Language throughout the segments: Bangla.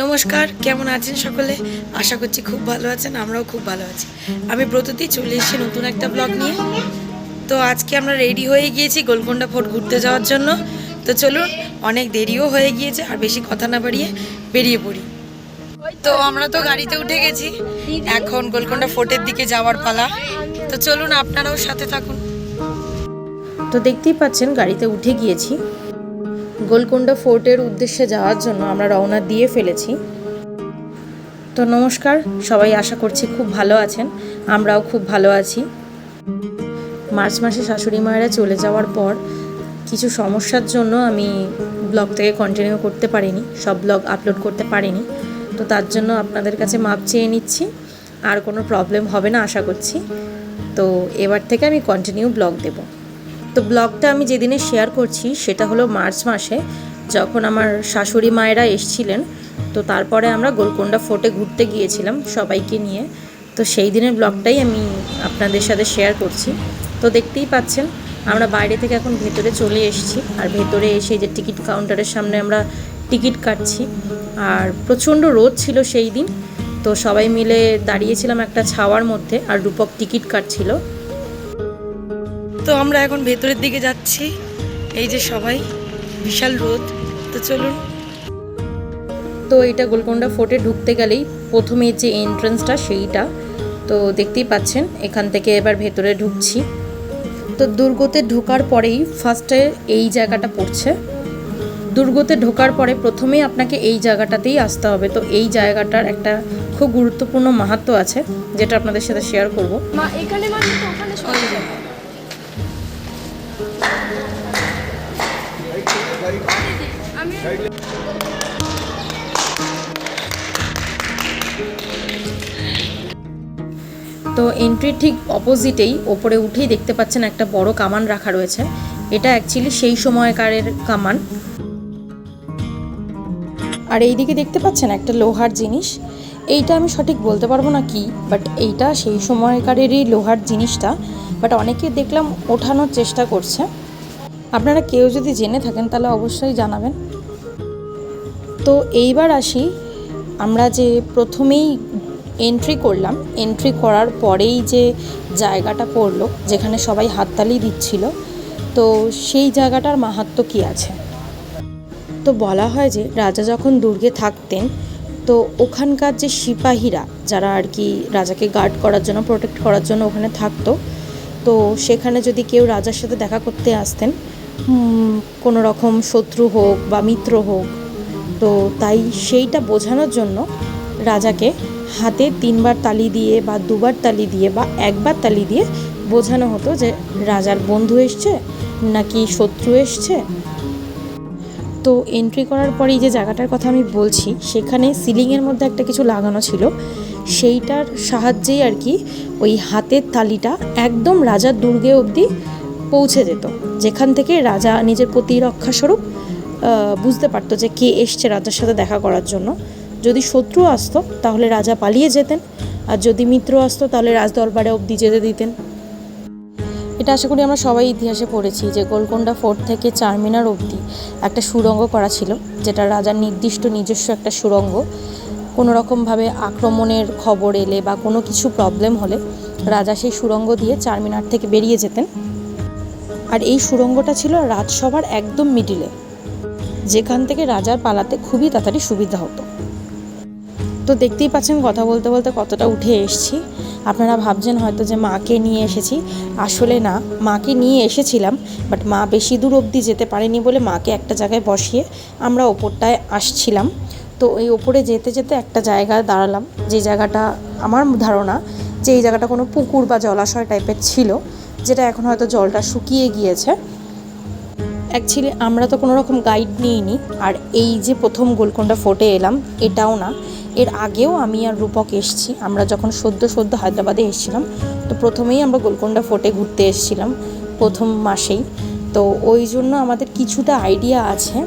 নমস্কার, কেমন আছেন সকলে? আশা করছি খুব ভালো আছেন, আমরাও খুব ভালো আছি। আমি ব্রততি, চলে এসেছি নতুন একটা ব্লগ নিয়ে। তো আজকে আমরা রেডি হয়ে গিয়েছি গোলকোন্ডা ফোর্ট ঘুরতে যাওয়ার জন্য। তো চলুন, অনেক দেরিও হয়ে গিয়েছে, আর বেশি কথা না বাড়িয়ে বেরিয়ে পড়ি। তো আমরা তো গাড়িতে উঠে গেছি, এখন গোলকোন্ডা ফোর্টের দিকে যাওয়ার পালা। তো চলুন, আপনারাও সাথে থাকুন। তো দেখতেই পাচ্ছেন, গাড়িতে উঠে গিয়েছি। গোলকোন্ডা ফোর্টের উদ্দেশ্যে যাওয়ার জন্য আমরা রওনা দিয়ে ফেলেছি। তো নমস্কার, সবাই আশা করছি খুব ভালো আছেন, আমরাও খুব ভালো আছি। মার্চ মাসে শাশুড়ি মায়েরা চলে যাওয়ার পর কিছু সমস্যার জন্য আমি ব্লগ থেকে কন্টিনিউ করতে পারিনি, সব ব্লগ আপলোড করতে পারিনি। তো তার জন্য আপনাদের কাছে মাপ চেয়ে নিচ্ছি, আর কোনো প্রবলেম হবে না আশা করছি। তো এবার থেকে আমি কন্টিনিউ ব্লগ দেবো। তো ব্লগটা আমি যেদিনে শেয়ার করছি, সেটা হলো মার্চ মাসে, যখন আমার শাশুড়ি মায়েরা এসছিলেন, তো তারপরে আমরা গোলকোন্ডা ফোর্টে ঘুরতে গিয়েছিলাম সবাইকে নিয়ে। তো সেই দিনের ব্লগটাই আমি আপনাদের সাথে শেয়ার করছি। তো দেখতেই পাচ্ছেন, আমরা বাইরে থেকে এখন ভেতরে চলে এসেছি, আর ভেতরে এসে যে টিকিট কাউন্টারের সামনে আমরা টিকিট কাটছি। আর প্রচণ্ড রোদ ছিল সেই দিন, তো সবাই মিলে দাঁড়িয়েছিলাম একটা ছাওয়ার মধ্যে, আর রূপক টিকিট কাটছিল। তো আমরা এখন ভেতরের দিকে যাচ্ছি। এই যে সবাই বিশাল রোদ। তো চলুন। তো এটা গোলকোন্ডা ফোর্টে ঢুকতে গেলেই প্রথমে যে এন্ট্রান্সটা সেইটা। তো দেখতেই পাচ্ছেন এখান থেকে এবার ভেতরে ঢুকছি। তো দুর্গতে ঢোকার পরেই ফার্স্টে এই জায়গাটা পড়ছে। দুর্গতে ঢোকার পরে প্রথমেই আপনাকে এই জায়গাটাতেই আসতে হবে। তো এই জায়গাটার একটা খুব গুরুত্বপূর্ণ মাহাত্ম আছে যেটা আপনাদের সাথে শেয়ার করব। এখানে তো এন্ট্রির ঠিক অপোজিটেই ওপরে উঠেই দেখতে পাচ্ছেন একটা বড় কামান রাখা রয়েছে। এটা অ্যাকচুয়ালি সেই সময়কারের কামান। আর এইদিকে দেখতে পাচ্ছেন একটা লোহার জিনিস। এইটা আমি সঠিক বলতে পারব না কি বাট এইটা সেই সময়কারেরই লোহার জিনিসটা। বাট অনেকে দেখলাম ওঠানোর চেষ্টা করছে। আপনারা কেউ যদি জেনে থাকেন তাহলে অবশ্যই জানাবেন। তো এইবার আসি। আমরা যে প্রথমেই এন্ট্রি করলাম এন্ট্রি করার পরেই যে জায়গাটা পড়ল, যেখানে সবাই হাততালি দিচ্ছিল, তো সেই জায়গাটার মাহাত্ম কী আছে? তো বলা হয় যে রাজা যখন দুর্গে থাকতেন, তো ওখানকার যে সিপাহীরা, যারা আর কি রাজাকে গার্ড করার জন্য প্রোটেক্ট করার জন্য ওখানে থাকতো, তো সেখানে যদি কেউ রাজার সাথে দেখা করতে আসতেন কোনো রকম শত্রু হোক বা মিত্র হোক তো তাই সেইটা বোঝানোর জন্য রাজাকে হাতে তিনবার তালি দিয়ে বা দুবার তালি দিয়ে বা একবার তালি দিয়ে বোঝানো হতো যে রাজার বন্ধু এসছে নাকি শত্রু এসছে। তো এন্ট্রি করার পরেই যে জায়গাটার কথা আমি বলছি সেখানে সিলিংয়ের মধ্যে একটা কিছু লাগানো ছিল। সেইটার সাহায্যেই আর কি ওই হাতের তালিটা একদম রাজার দুর্গে অবধি পৌঁছে যেত। যেখান থেকে রাজা নিজের প্রতিরক্ষা স্বরূপ আহ, বুঝতে পারতো যে কে এসছে রাজার সাথে দেখা করার জন্য। যদি শত্রু আসতো, তাহলে রাজা পালিয়ে যেতেন। আর যদি মিত্র আসতো, তাহলে রাজদরবারে অবধি যেতে দিতেন। এটা আশা করি আমরা সবাই ইতিহাসে পড়েছি যে গোলকোন্ডা ফোর্ট থেকে চারমিনার অবধি একটা সুড়ঙ্গ করা ছিল, যেটা রাজার নির্দিষ্ট নিজস্ব একটা সুড়ঙ্গ কোনো রকমভাবে আক্রমণের খবর এলে বা কোনো কিছু প্রবলেম হলে রাজা সেই সুরঙ্গ দিয়ে চারমিনার থেকে বেরিয়ে যেতেন। আর এই সুরঙ্গটা ছিল রাজসভার একদম মিডিলে যেখান থেকে রাজার পালাতে খুবই তাড়াতাড়ি সুবিধা হতো। তো দেখতেই পাচ্ছেন, কথা বলতে বলতে কতটা উঠে এসেছি। আপনারা ভাবছেন হয়তো যে মাকে নিয়ে এসেছি। আসলে না, মাকে নিয়ে এসেছিলাম বাট মা বেশি দূর অবধি যেতে পারেনি বলে মাকে একটা জায়গায় বসিয়ে আমরা ওপরটায় আসছিলাম। তো এই ওপরে যেতে যেতে একটা জায়গায় দাঁড়ালাম, যে জায়গাটা আমার ধারণা যে এই জায়গাটা কোনো পুকুর বা জলাশয় টাইপের ছিল, যেটা এখন হয়তো জলটা শুকিয়ে গিয়েছে। অ্যাকচুয়ালি আমরা তো কোনো রকম গাইড নিইনি। আর এই যে প্রথম গোলকোন্ডা ফোর্টে এলাম, এটাও না। এর আগেও আমি আর রূপক এসেছি। আমরা যখন সদ্য সদ্য হায়দ্রাবাদে এসেছিলাম, তো প্রথমেই আমরা গোলকোন্ডা ফোর্টে ঘুরতে এসেছিলাম, প্রথম মাসেই। তো ওই জন্য আমাদের কিছুটা আইডিয়া আছে।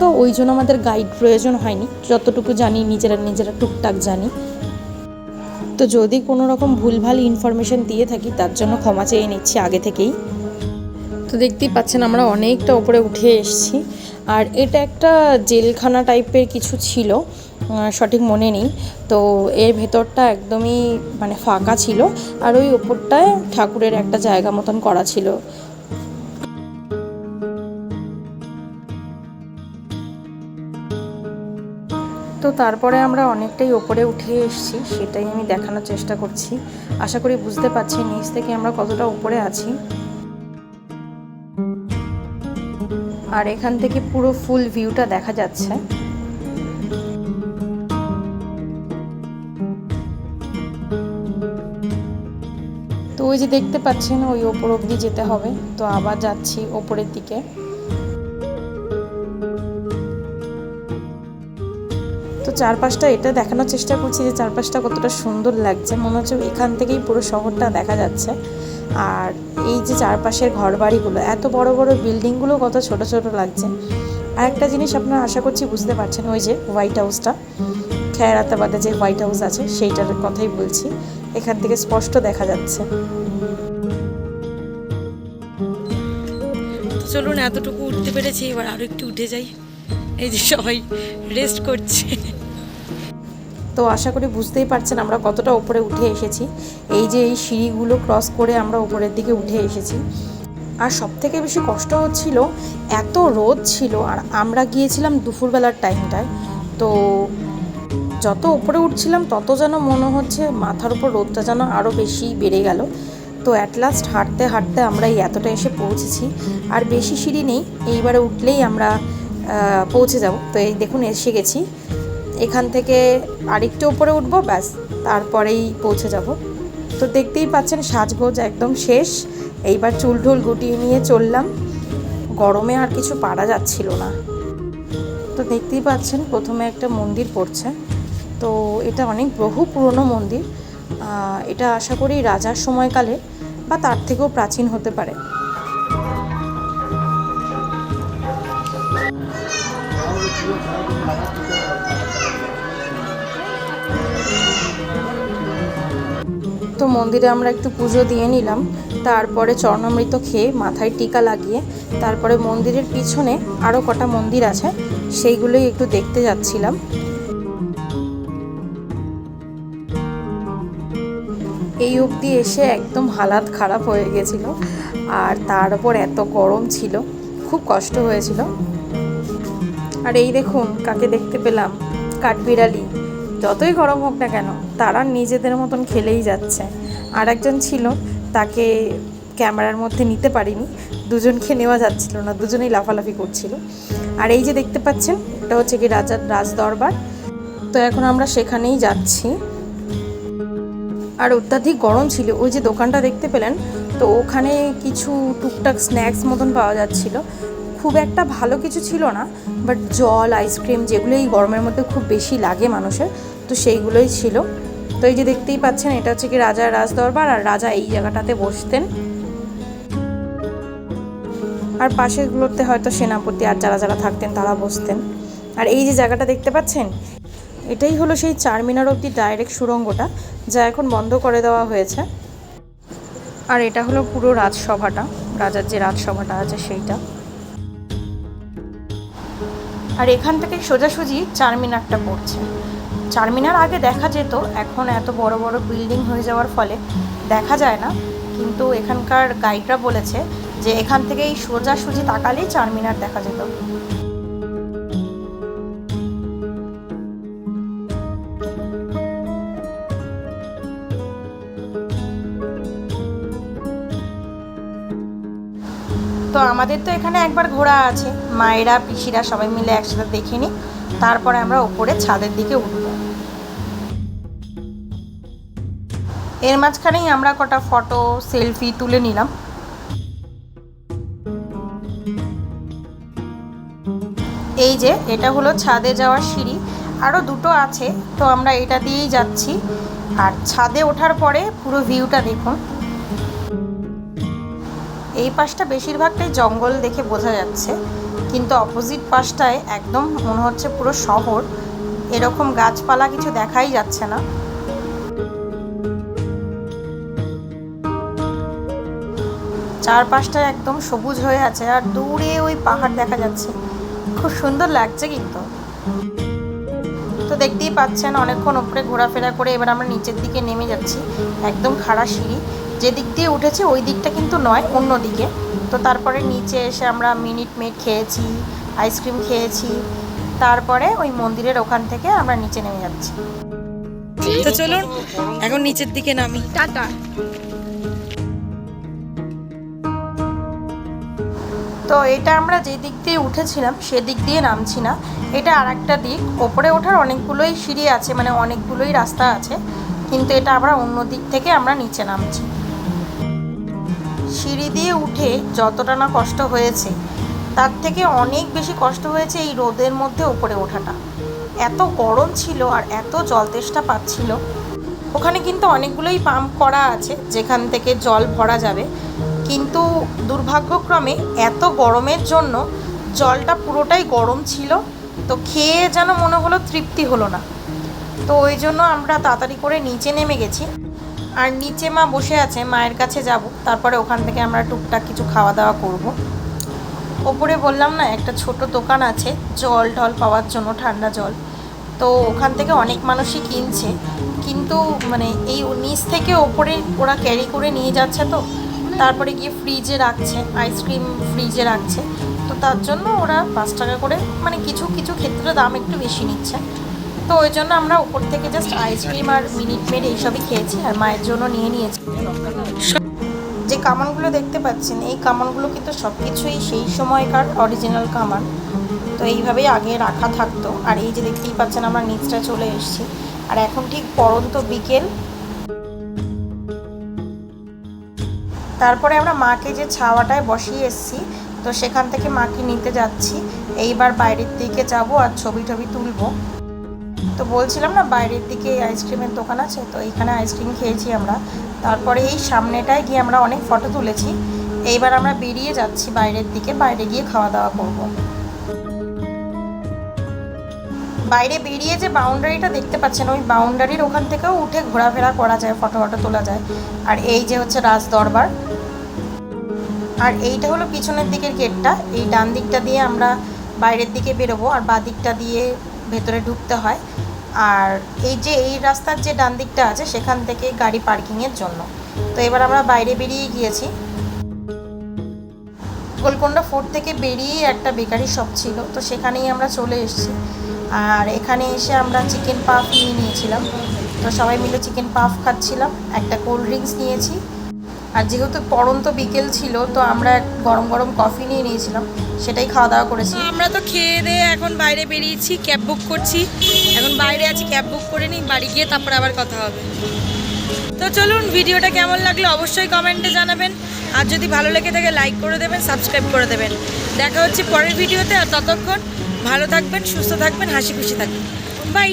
তো ওই জন্য আমাদের গাইড প্রয়োজন হয়নি। যতটুকু জানি, নিজেরা নিজেরা টুকটাক জানি। তো যদি কোনো রকম ভুলভাল ইনফরমেশন দিয়ে থাকি, তার জন্য ক্ষমা চেয়ে নিচ্ছি আগে থেকেই। তো দেখতেই পাচ্ছেন আমরা অনেকটা উপরে উঠে এসেছি। আর এটা একটা জেলখানা টাইপের কিছু ছিল সঠিক মনে নেই। তো এর ভেতরটা একদমই মানে ফাঁকা ছিল, আর ওই ওপরটায় ঠাকুরের একটা জায়গা মতন করা ছিল। তো তারপরে আমরা অনেকটাই ওপরে উঠে এসেছি, সেটাই আমি দেখানোর চেষ্টা করছি। আশা করি বুঝতে পারছি নিচ থেকে আমরা কতটা উপরে আছি। আর এখান থেকে পুরো ফুল ভিউটা দেখা যাচ্ছে। তো ওই যে দেখতে পাচ্ছেন, ওই ওপর অব্দি যেতে হবে। তো আবার যাচ্ছি ওপরের দিকে। চারপাশটা এটা দেখানোর চেষ্টা করছি যে চারপাশটা কতটা সুন্দর লাগছে। মনে হচ্ছে এখান থেকেই পুরো শহরটা দেখা যাচ্ছে। আর এই যে চারপাশের ঘরবাড়িগুলো, এত বড় বড় বিল্ডিংগুলো কত ছোট ছোট লাগছে। আর একটা জিনিস আপনারা আশা করছি বুঝতে পারছেন, ওই যে হোয়াইট হাউসটা। খেয়ারাতাবাদে যে হোয়াইট হাউস আছে, সেইটার কথাই বলছি। এখান থেকে স্পষ্ট দেখা যাচ্ছে। চলুন, এতটুকু উঠতে পেরেছি। এবার আরও একটু উঠে যাই। এই যে সবাই রেস্ট করছে। তো আশা করি বুঝতেই পারছেন আমরা কতটা উপরে উঠে এসেছি। এই যে এই সিঁড়িগুলো ক্রস করে আমরা উপরের দিকে উঠে এসেছি। আর সব থেকে বেশি কষ্ট হচ্ছিল, এত রোদ ছিল, আর আমরা গিয়েছিলাম দুপুরবেলার টাইমটায় তো যত উপরে উঠছিলাম, তত যেন মনে হচ্ছে মাথার উপর রোদটা যেন আরও বেশি বেড়ে গেল। তো অ্যাট লাস্ট হাঁটতে হাঁটতে আমরা এই এতটা এসে পৌঁছেছি। আর বেশি সিঁড়ি নেই, এইবারে উঠলেই আমরা পৌঁছে যাব। তো এই দেখুন, এসে গেছি। এখান থেকে আরেকটু উপরে উঠবো, ব্যাস, তারপরেই পৌঁছে যাব। তো দেখতেই পাচ্ছেন, সাজগোজ একদম শেষ। এইবার চুল ঢুল গুটিয়ে নিয়ে চললাম। গরমে আর কিছু পারা যাচ্ছিল না। তো দেখতেই পাচ্ছেন, প্রথমে একটা মন্দির পড়ছে। তো এটা অনেক বহু পুরনো মন্দির। এটা আশা করি রাজার সময়কালে বা তার থেকেও প্রাচীন হতে পারে। তো মন্দিরে আমরা একটু পুজো দিয়ে নিলাম। তারপরে চরণামৃত খেয়ে মাথায় টিকা লাগিয়ে তারপরে মন্দিরের পিছনে আরও কটা মন্দির আছে, সেইগুলোই একটু দেখতে যাচ্ছিলাম। এই অবধি এসে একদম হালাত খারাপ হয়ে গেছিল আর তার উপর এত গরম ছিল, খুব কষ্ট হয়েছিল। আর এই দেখুন, কাকে দেখতে পেলাম? কাঠবিড়ালি। যতই গরম হোক না কেন, তারা নিজেদের মতন খেলেই যাচ্ছে। আর একজন ছিল, তাকে ক্যামেরার মধ্যে নিতে পারিনি, দুজনকে নেওয়া যাচ্ছিল না, দুজনেই লাফালাফি করছিল। আর এই যে দেখতে পাচ্ছেন, এটা হচ্ছে কি রাজার রাজ দরবার তো এখন আমরা সেখানেই যাচ্ছি। আর অত্যাধিক গরম ছিল, ওই যে দোকানটা দেখতে পেলেন, তো ওখানে কিছু টুকটাক স্ন্যাক্স মতন পাওয়া যাচ্ছিল। খুব একটা ভালো কিছু ছিল না বাট জল আইসক্রিম যেগুলো এই গরমের মধ্যে খুব বেশি লাগে মানুষের, তো সেইগুলোই ছিল। তো এই যে দেখতেই পাচ্ছেন, এটা হচ্ছে কি রাজার রাজদরবার আর রাজা এই জায়গাটাতে বসতেন। আর পাশেগুলোতে হয়তো সেনাপতি আর যারা যারা থাকতেন তারা বসতেন। আর এই যে জায়গাটা দেখতে পাচ্ছেন, এটাই হলো সেই চারমিনার অবধি ডাইরেক্ট সুড়ঙ্গটা, যা এখন বন্ধ করে দেওয়া হয়েছে। আর এটা হলো পুরো রাজসভাটা, রাজার যে রাজসভাটা আছে সেইটা। আর এখান থেকে সোজাসুজি চারমিনারটা পড়ছে। চারমিনার আগে দেখা যেত, এখন এত বড় বড় বিল্ডিং হয়ে যাওয়ার ফলে দেখা যায় না। কিন্তু এখানকার গাইডরা বলেছে যে এখান থেকেই সোজাসুজি তাকালেই চারমিনার দেখা যেত। তো আমাদের তো এখানে একবার ঘোরা আছে। মায়েরা, পিসিরা সবাই মিলে একসাথে দেখে নিই। তারপরে আমরা ওপরে ছাদের দিকে উঠব। এর মাঝখানেই আমরা কটা ফটো, সেলফি তুলে নিলাম। এই যে, এটা হলো ছাদে যাওয়ার সিঁড়ি। আরও দুটো আছে, তো আমরা এটা দিয়েই যাচ্ছি। আর ছাদে ওঠার পরে পুরো ভিউটা দেখুন। এই পাশটা বেশিরভাগটাই জঙ্গল দেখে বোঝা যাচ্ছে, কিন্তু অপোজিট পাশটায় একদম মনে হচ্ছে পুরো শহর। এরকম গাছপালা কিছু দেখাই যাচ্ছে না। চারপাশটা একদম সবুজ হয়ে আছে আর দূরে ওই পাহাড় দেখা যাচ্ছে। খুব সুন্দর লাগছে কিন্তু। তো দেখতেই পাচ্ছেন অনেকক্ষণ উপরে ঘোরাফেরা করে এবার আমরা নিচের দিকে নেমে যাচ্ছি একদম খাড়া সিঁড়ি। যে দিক দিয়ে উঠেছে ওই দিকটা কিন্তু নয় অন্য দিকে। তো তারপরে নিচে এসে আমরা মিনিট মেট খেয়েছি আইসক্রিম খেয়েছি তারপরে ওই মন্দিরের ওখান থেকে আমরা নিচে নেমে যাচ্ছি। তো চলুন এখন নিচের দিকে নামি। টাটা। তো এটা আমরা যে দিক দিয়ে উঠেছিলাম সেদিক দিয়ে নামছি না। এটা আর একটা দিক। ওপরে ওঠার অনেকগুলোই সিঁড়ি আছে মানে অনেকগুলোই রাস্তা আছে। কিন্তু এটা আমরা অন্য দিক থেকে আমরা নিচে নামছি। সিঁড়ি দিয়ে উঠে যতটা না কষ্ট হয়েছে, তার থেকে অনেক বেশি কষ্ট হয়েছে এই রোদের মধ্যে ওপরে ওঠাটা। এত গরম ছিল আর এত জল তেষ্টা পাচ্ছিল। ওখানে কিন্তু অনেকগুলোই পাম্প করা আছে, যেখান থেকে জল ভরা যাবে। কিন্তু দুর্ভাগ্যক্রমে এত গরমের জন্য জলটা পুরোটাই গরম ছিল, তো খেয়ে যেন মনে হলো তৃপ্তি হলো না। তো ওই জন্য আমরা তাড়াতাড়ি করে নিচে নেমে গেছি। আর নিচে মা বসে আছে, মায়ের কাছে যাব, তারপরে ওখান থেকে আমরা টুকটাক কিছু খাওয়া দাওয়া করব। ওপরে বললাম না, একটা ছোট দোকান আছে, জল টল পাওয়ার জন্য, ঠান্ডা জল। তো ওখান থেকে অনেক মানুষই কিনছে, কিন্তু মানে এই নিচ থেকে ওপরে ওরা ক্যারি করে নিয়ে যাচ্ছে তো তারপরে গিয়ে ফ্রিজে রাখছে আইসক্রিম ফ্রিজে রাখছে। তো তার জন্য ওরা পাঁচ টাকা করে মানে কিছু কিছু ক্ষেত্রে দাম একটু বেশি নিচ্ছে। তো ওই জন্য আমরা উপর থেকে জাস্ট আইসক্রিম আর মিনিট মেড এইসবই খেয়েছি আর মায়ের জন্য নিয়ে নিয়েছি। যে কামানগুলো দেখতে পাচ্ছেন, এই কামানগুলো কিন্তু সব কিছুই সেই সময়কার অরিজিনাল কামান। তো এইভাবেই আগে রাখা থাকতো। আর এই যে দেখতেই পাচ্ছেন আমরা নিচটা চলে এসেছি। আর এখন ঠিক পরন্ত বিকেল তারপরে আমরা মাকে যে ছাওয়াটায় বসিয়ে এসেছি, তো সেখান থেকে মাকে নিতে যাচ্ছি। এইবার বাইরের দিকে যাব আর ছবি টবি তুলবো। তো বলছিলাম না, বাইরের দিকে আইসক্রিমের দোকান আছে, তো এইখানে আইসক্রিম খেয়েছি আমরা। তারপরে এই সামনেটায় গিয়ে আমরা অনেক ফটো তুলেছি। এইবার আমরা বেরিয়ে যাচ্ছি বাইরের দিকে, বাইরে গিয়ে খাওয়া দাওয়া করব। বাইরে বেরিয়ে যে বাউন্ডারিটা দেখতে পাচ্ছেন, ওই বাউন্ডারির ওখান থেকেও উঠে ঘোরাফেরা করা যায় ফটো ফটো তোলা যায়। আর এই যে হচ্ছে রাজ দরবার আর এইটা হলো পিছনের দিকের গেটটা এই ডান দিকটা দিয়ে আমরা বাইরের দিকে বেরোবো আর বাঁ দিকটা দিয়ে ভেতরে ঢুকতে হয়। আর এই যে, এই রাস্তার যে ডান দিকটা আছে, সেখান থেকে গাড়ি পার্কিংয়ের জন্য। তো এবার আমরা বাইরে বেরিয়ে গিয়েছি। গোলকোন্ডা ফোর্ট থেকে বেরিয়ে একটা বেকারি শপ ছিল। তো সেখানেই আমরা চলে এসেছি। আর এখানে এসে আমরা চিকেন পাফ নিয়ে নিয়েছিলাম। তো সবাই মিলে চিকেন পাফ খাচ্ছিলাম। একটা কোল্ড ড্রিঙ্কস নিয়েছি। আর যেহেতু পরন্ত বিকেল ছিল, তো আমরা গরম গরম কফি নিয়ে নিয়েছিলাম। সেটাই খাওয়া দাওয়া করেছি। আমরা তো খেয়ে দিয়ে এখন বাইরে বেরিয়েছি ক্যাব বুক করছি। এখন বাইরে আছি ক্যাব বুক করে নিই, বাড়ি গিয়ে তারপর আবার কথা হবে। তো চলুন, ভিডিওটা কেমন লাগল অবশ্যই কমেন্টে জানাবেন। আর যদি ভালো লেগে থাকে লাইক করে দেবেন সাবস্ক্রাইব করে দেবেন। দেখা হচ্ছে পরের ভিডিওতে, আর ততক্ষণ ভালো থাকবেন সুস্থ থাকবেন হাসি খুশি থাকবেন। বাই